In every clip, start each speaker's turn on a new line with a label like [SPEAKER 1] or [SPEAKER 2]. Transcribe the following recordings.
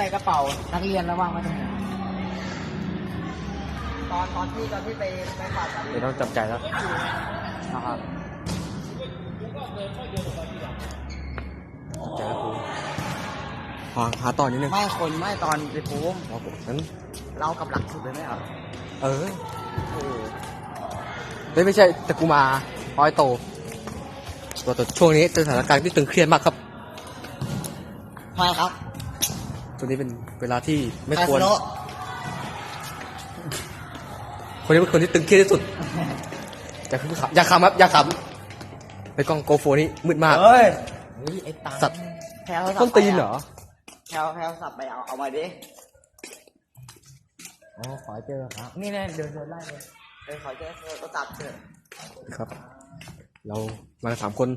[SPEAKER 1] ใส่กระเป๋านักเรียนแล้ววางไว้ตรงไหน
[SPEAKER 2] ตอนตอนที่ตอนที่ไปไปฝากกัน
[SPEAKER 3] เดี๋ยวต้องจับใจแล้ว
[SPEAKER 1] นะครับ
[SPEAKER 3] จับใจแล้วครูหาหาต่อนิดนึง
[SPEAKER 2] ไม่คนไม่ตอนไปภูมิ
[SPEAKER 3] ครับผมงั้น
[SPEAKER 2] เรากับหลักสุดเลยไหมครับ
[SPEAKER 3] เออเฮ้ยไม่ใช่แต่กูมาปอยโตตัวตัวช่วงนี้สถานการณ์ที่ตึงเครียดมากครับ
[SPEAKER 2] ทำไมครับ
[SPEAKER 3] ตัวนี้เป็นเวลาที่ไม่ควร
[SPEAKER 2] คาสิโน
[SPEAKER 3] คนนี้เป็นคนที่ตึงเครียดที่สุด อย่าขำอย่าขำครับอย่าขำในกล้องโกโฟนี่มืดมาก
[SPEAKER 2] เฮ้ย
[SPEAKER 1] เฮ้ยไอ้ตัง
[SPEAKER 3] สัตว์
[SPEAKER 2] แพลวสับ
[SPEAKER 3] ต้นตีนเหรอ
[SPEAKER 2] แพลวแพลวสับไปเอาเอามาดิ
[SPEAKER 1] อ๋อขอเจอครับ นี่แน่เดินเดินไล่เลย
[SPEAKER 2] ไปขอเจอเธอก็ตัดเถอะ
[SPEAKER 3] ครับ เรามากันสามคน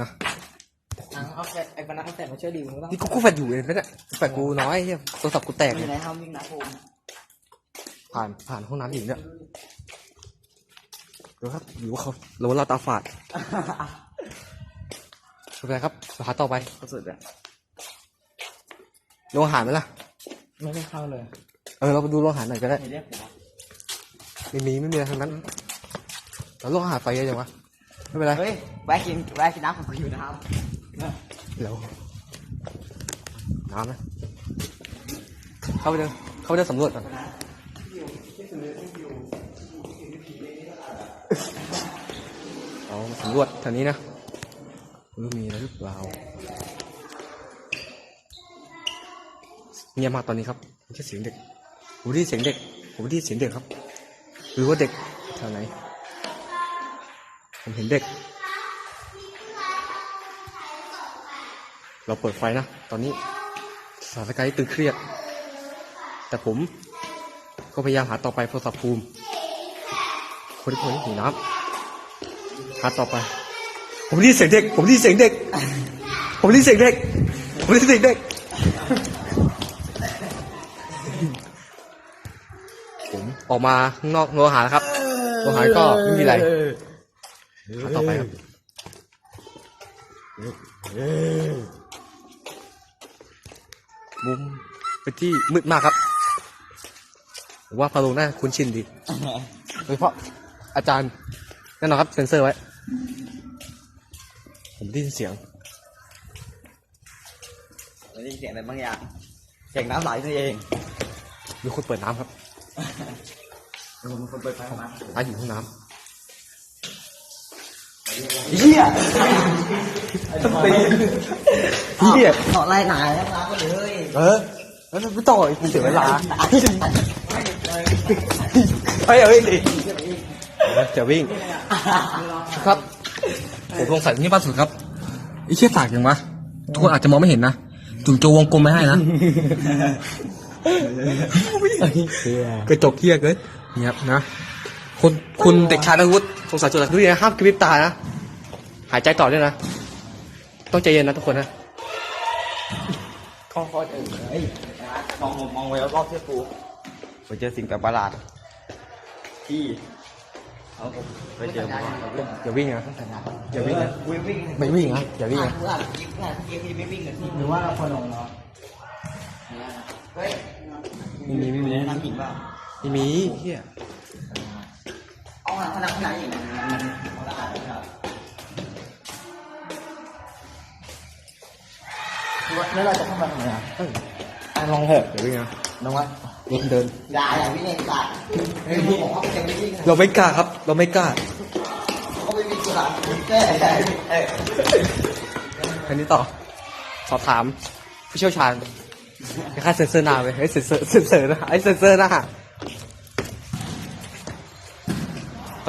[SPEAKER 3] นะ
[SPEAKER 1] ตัง เอาแฟไอ้บรรณาเขาแต่มาช่วยดีมึงก็ต้อง
[SPEAKER 3] นี่กูกูแฟดอยู่เลยนะเนี่ยแฟดกูน้อยเหี้ยโทรศัพท์กูแตก
[SPEAKER 2] มี
[SPEAKER 3] เนี่ย
[SPEAKER 2] อะไรทำวิ่งนะภูมิ
[SPEAKER 3] ผ่านผ่านห้องน้ำหญิงเนี่ยดูครับหรือว่าเขาหรือว่าเราตาฝาดไม่เป็นไรครับเราหาต่อไป
[SPEAKER 2] ก็สุดเลย
[SPEAKER 3] โรงอาหารไหมล่ะ
[SPEAKER 1] ไม่ได้เข้าเลย
[SPEAKER 3] เออเราไปดูโรงอาหารหน่อยก็ได้
[SPEAKER 2] ไม่เรียกผม
[SPEAKER 3] ไม่มีไม่มีอะไรทั้งนั้นแล้วโรงอาหารไปเยอะจังวะไม่เป็นไร
[SPEAKER 2] เฮ้ยแวะกินแวะกินน้ำของกูอยู่นะครับ
[SPEAKER 3] เดี๋ยวน้ำนะเข้าไปเดินเข้าไปเดินสำรวจก่อนเอาสำรวจแถวนี้นะเออมีอะไรหรือเปล่าเงียบมากตอนนี้ครับไม่ใช่เสียงเด็กผมได้ยินเสียงเด็กผมได้ยินเสียงเด็กครับ หรือว่าเด็กแถวไหน ผมเห็นเด็ก เราเปิดไฟนะ ตอนนี้สถานการณ์ตึงเครียด แต่ผมก็พยายามหาต่อไปโทรศัพท์ภูมิคนที่คนที่หิวน้ำหาต่อไป ผมได้เสียงเด็ก ผมได้เสียงเด็ก ผมได้เสียงเด็ก ผมได้เสียงเด็กผมออกมาข้างนอกโรงอหาแล้วครับโรงอหาก็ไม่มีอะไรหาต่อไปครับ มุมเป็นที่มืดมากครับผมว่าพาลงน่าคุ้นชินดีโดยเฉพาะอาจารย์แน่นอนครับเซ็นเซอร์ไว้ ผมได้ยินเสียง
[SPEAKER 2] ได้ยินเสียงอะไรบางอย่างเสียงน้ำไหลนี่เอง
[SPEAKER 3] มีคนเปิดน้ำครับ
[SPEAKER 2] เดี๋ยวผมเป็นคนเปิดไฟมา
[SPEAKER 3] ร้านอยู่ห้องน้
[SPEAKER 2] เฮียำ
[SPEAKER 3] เฮีย
[SPEAKER 2] ต่อไล่หนายแล้วลาก็เลย
[SPEAKER 3] เออแล้วไม่ต่ออีกเสียเวลาเฮ้ยเอาวิ่งดิจะวิ่ง ครับผมสงสัยนี่บ้านสุดครับไอ้เชี่ยสากยังวะทุกคนอาจจะมองไม่เห็นนะจุ่มโจวงกลมไม่ให้นะกระจกเฮียเกินนี่ครับนะ คุณคุณเด็กชายนวุฒิสงสัยจุดหลักด้วยนะห้ามกระพริบตานะ หายใจต่อด้วยนะ ต้องใจเย็นนะทุกคนนะ
[SPEAKER 2] คอคอเออเฮ้ยมองมองไว้รอบเชือกกูไปเจอสิ่งแปลกประหลาด ที่เอาผมไปเจอมา
[SPEAKER 3] อย่าวิ่งนะอย่าวิ่งนะ
[SPEAKER 2] วิ่งวิ่ง
[SPEAKER 3] ไม่วิ่งนะอย่าวิ่งนะ
[SPEAKER 2] เพื่อนยิงเพื่อนยิงพี่ไม่วิ่งเลยพี่
[SPEAKER 1] หรือว่าเราคนลงเนาะ
[SPEAKER 2] เฮ้ย
[SPEAKER 3] ไม่มีไม่มี
[SPEAKER 2] น้ำหญิงเปล่า
[SPEAKER 3] ไม่มีเฮีย
[SPEAKER 2] เอาห นังหนังหนังหญิงมันมันละอาดน
[SPEAKER 1] แล้วเราจะเข้ามาทำไมอะ
[SPEAKER 3] เอ้ลองเถอะอย่าวิ่งนะ
[SPEAKER 1] น้องวะ
[SPEAKER 3] รถเดิน
[SPEAKER 2] อย่าอย่าวิ่งเองสัตว์เฮ้ยพี่ผมเขาจะไม่วิ่ง
[SPEAKER 3] เราไม่กล้าครับ เราไม่กล้า
[SPEAKER 2] เขาไม่วิ่งสัตว์แก้เอ้ย
[SPEAKER 3] อันนี้ต่อ สอบถาม ผู้เชี่ยวชาญค่าเซ็นเซอร์หน้าไปเฮ้ยเซ็นเซอร์เซ็นเซอร์นะไอ้เซ็นเซอร์หน้า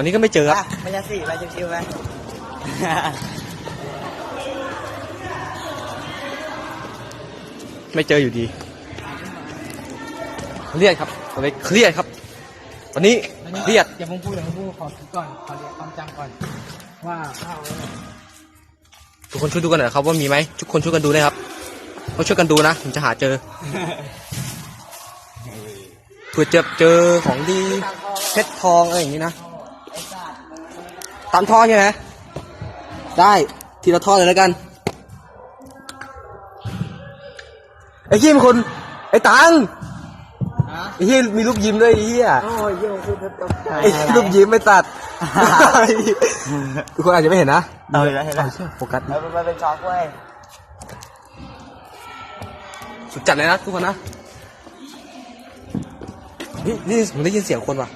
[SPEAKER 3] ตอนนี้ก็ไม่เจอครับ
[SPEAKER 2] ไม่ใช่สิไปชิวๆไป
[SPEAKER 3] ไม่เจออยู่ดี เครียดครับตอนนี้เครียดครับตอนนี้เครียด
[SPEAKER 1] อย่าเพิ่งพูดอย่าเพิ่งพูดขอคิดก่อนขอเรียกความจำก่อน ว่าเข้าแล้วเนี่ย
[SPEAKER 3] ทุกคนช่วยดูกันหน่อยครับว่ามีไหมทุกคนช่วยกันดูนะครับต้องช่วยกันดูนะผมจะหาเจอเผื่อเจอเจอของดีเพชรทองอะไรอย่างนี้นะ ตามท่อใช่ไหมได้ทีละท่อเลยแล้วกันไอ้เหี้ยมีคนไอ้ตัง
[SPEAKER 1] ฮะ
[SPEAKER 3] ไอ้เหี้ยมีรูปยิ้มด้วยไอ้เหี้ย
[SPEAKER 1] โอ้ยโยคือตกใจ
[SPEAKER 3] ไอ้เหี้ยรูปยิ้มไม่ตัดทุกคนอาจจะไม่เห็นนะ
[SPEAKER 2] เอาเห็นแล้วเห็นแล้ว
[SPEAKER 3] เอาเชื่อโฟกัส
[SPEAKER 2] แล้วมันเป็นช็อกเว้ย
[SPEAKER 3] สุดจัดเลยนะทุกคนนะนี่นี่ผมได้ยินเสียงคนว่ะ